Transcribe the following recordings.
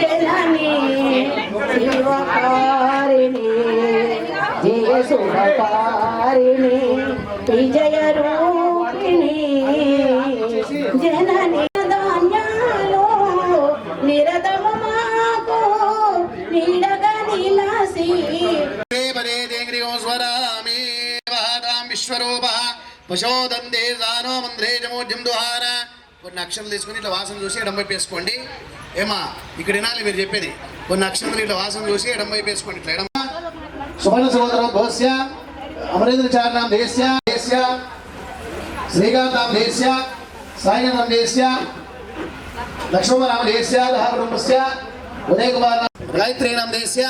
జననీ శివకారిణి జయ శుభకారిణి విజయ రూపిణి జనని ధాన్యాలు నిరతము మాకు నీడగా నిలాసి. విశ్వరూప. పశోదందే జానో మంద్రే దుహార. కొన్ని అక్షరాలు తీసుకుని ఇట్లా వాసన చూసి ఎడం వేసుకోండి. ఏమా ఇక్కడ వినాలి మీరు చెప్పేది. కొన్ని అక్షరాలు ఇట్లా వాసన చూసి ఎడంబై వేసుకోండి ఇట్లా. ఎడమ. సుమన సోదరం భోస్య అమరేంద్ర చారణం దేశ్య దేశ్య. శ్రీకాంతం దేశ్య సాయినాథం దేశ్య. లక్ష్మణరామ దేశ్య దహ కుటుంబస్య. ఉదయ్ కుమార్ గాయత్రీ దేశ్య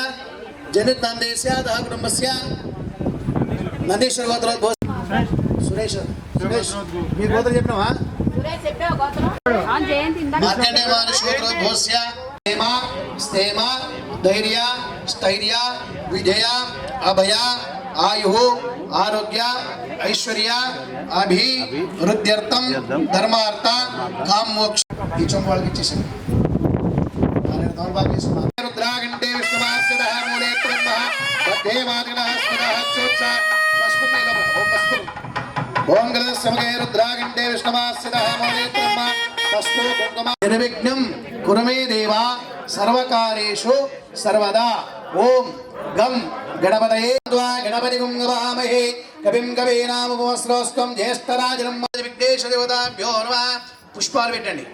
జనిత్ నాం దేశ్య దహ కుటుంబస్య. నందీశ్వర గోత్రోద్భవ సురేష్ సురేష్ మీ గోత్రం చెప్పినావా? ధైర్య స్థైర్య విజయ అభయ ఆయు ఆరోగ్య ఐశ్వర్య అభి వృద్ధ్యర్థం ధర్మార్థ కామోక్ష ఈ చొమ్మ వాళ్ళకి ఇచ్చేసాను రుద్రాగంటే విష్ణుమాస్యద మూలే బ్రహ్మ. మధ్యే మాదిన ఓం గృహస్యముఖే రుద్రాగంటే విష్ణుమాస్యద మూలే నిర్విఘ్నం కురమే దేవ సర్వకారేషు సర్వదా. ఓం గం గణపతయే గణపతి గుంగవామహే. కవిం కవీనామస్రోస్తం జ్యేష్ఠరాజనం విఘ్నేశ దేవతాభ్యో నమః. పుష్పాలు పెట్టండి.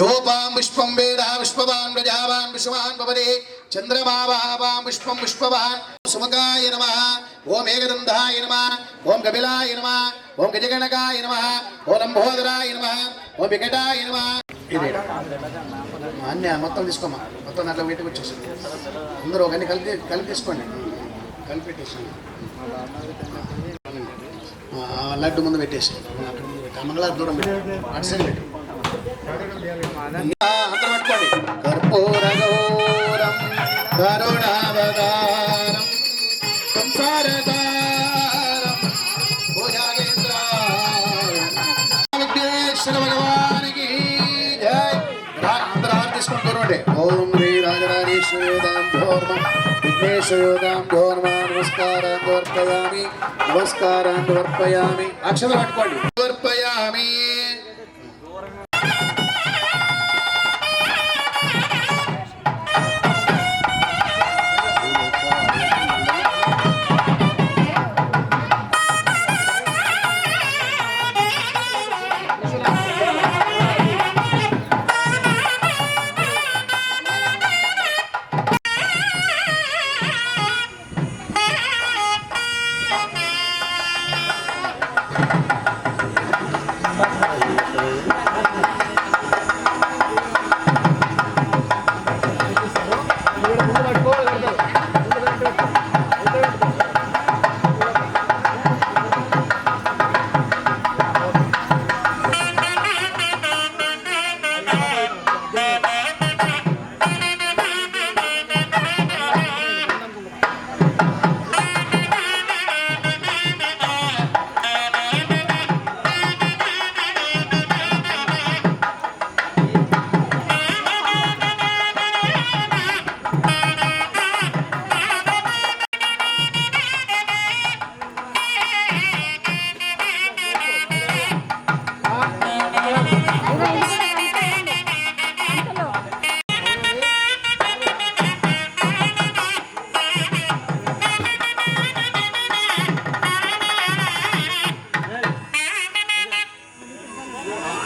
యోపాం పుష్పం వేద పుష్పవాన్ ప్రజావాన్ విశ్వవాన్ భవదే పుష్పం పుష్పవాన్ సుమకాయ నమ ఓం ఏకదంధాయ నమ ఓం కపిలాయ నమ ఓం గజగణకాయ నమ ఓం లంబోదరాయ నమ ఓం వికటాయ నమ అన్నీ మొత్తం తీసుకోమా మొత్తం దాంట్లో వీటికి వచ్చేసి అందరూ ఒక అన్ని కలిపి కలిపి తీసుకోండి కలిపి పెట్టేసి లడ్డు ముందు పెట్టేసి మంగళారు దూరం పెట్టు. అటు సైడ్ పెట్టు. అందరూ పట్టుకోండి కరుణావతారం సంసారతారం భుజగేంద్రాయం భగవానికి జై అందరూ హారతి ఓం శ్రీ రాజరాజేశ్వరోదాం ధోర్మ విఘ్నేశ్వరోదాం ధోర్మ నమస్కారం దోర్పయామి నమస్కారం దోర్పయామి అక్షరం పట్టుకోండి దోర్పయామి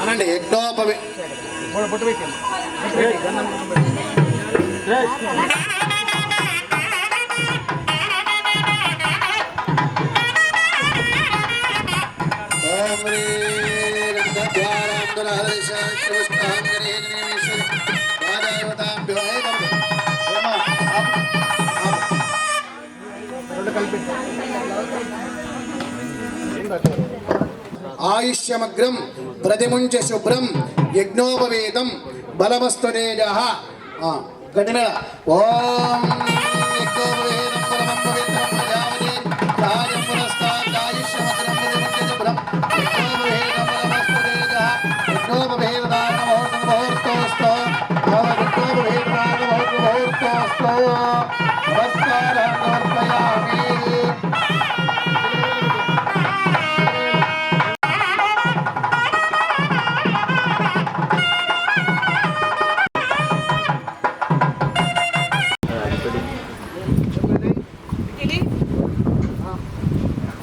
అనండి యజ్ఞోపవి ఓం హ్రీ రంగద్వారాంతరహరిష శివస్థాంగరేశ్వరి వాదాయవతాభ్యో ఏమా ఆయుష్యమగ్రం ప్రతిముంచ శుభ్రం యజ్ఞోపవేదం బలమస్తు గడిమేళ ఓం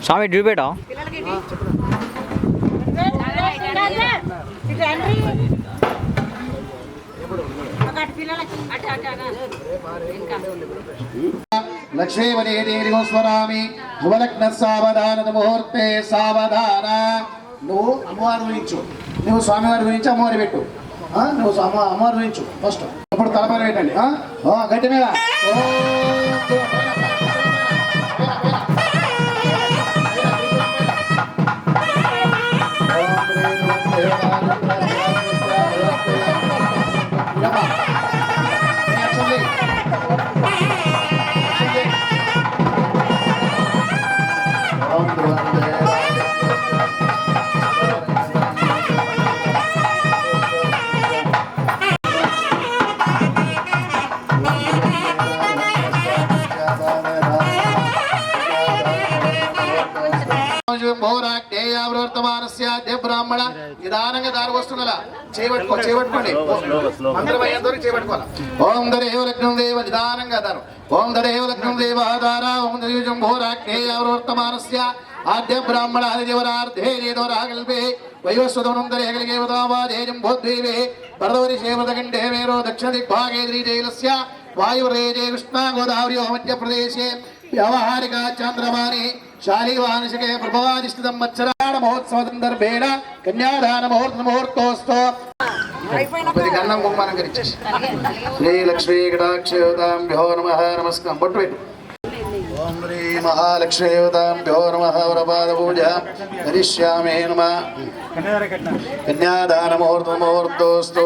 స్వామి చూపెట్ట లక్ష్మీమణి దేవిగో స్వరామి శుభలగ్న సావధాన ముహూర్తే సావధాన. నువ్వు అమ్మవారి గురించు నువ్వు స్వామివారి గురించి అమ్మవారి పెట్టు. నువ్వు అమ్మవారి గురించు ఫస్ట్. అప్పుడు తలపైన పెట్టండి. ఆ? ఓ. గట్టి మీద బ్రాహ్మణ. నిదానంగా దారి వస్తుందలా. చేపట్టుకో చేపట్టుకోండి. మంత్రం అయ్యేంతవరకు చేపట్టుకోవాలి. ఓం దరేవ లగ్నం దేవ నిదానంగా దారు. ఓం దరేవ లగ్నం దేవ ఆధార. ఓం దరేవం ఘోరాజ్ఞేయవర్తమానస్య ఆద్య బ్రాహ్మణ హరిదేవరార్థే నేదోరాగల్పే మేరో దక్షిణ దిగ్భాగే ద్రీజైలస్య వాయురేజే కృష్ణా గోదావరి మధ్యప్రదేశే. వ్యవహారిక చంద్రమాని. శాలీవానుషకే ప్రభవాధిష్ఠితం మత్సరాణ మహోత్సవ సందర్భేణ కన్యాదాన ముహూర్త ముహూర్తోస్తో పది గన్నం బహుమానం ఇచ్చేసి శ్రీ లక్ష్మీ కటాక్షయోతాంభ్యో నమ నమస్కారం. బొట్టు పెట్టు. ఓం శ్రీ మహాలక్ష్మీయోతాంభ్యో నమ వరపాద పూజ కరిష్యామే నమ. కన్యాదాన ముహూర్త ముహూర్తోస్తు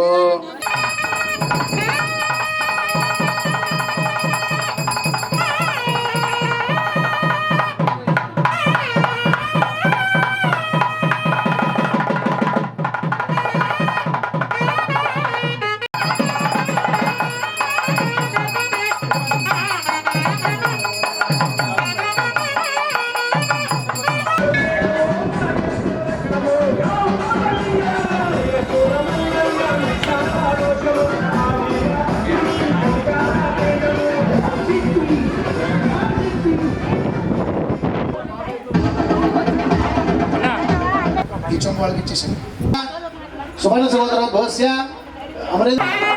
వాళ్ళకి ఇచ్చేసింది సువర్ణ సహోదర భవస్య అమరేంద్ర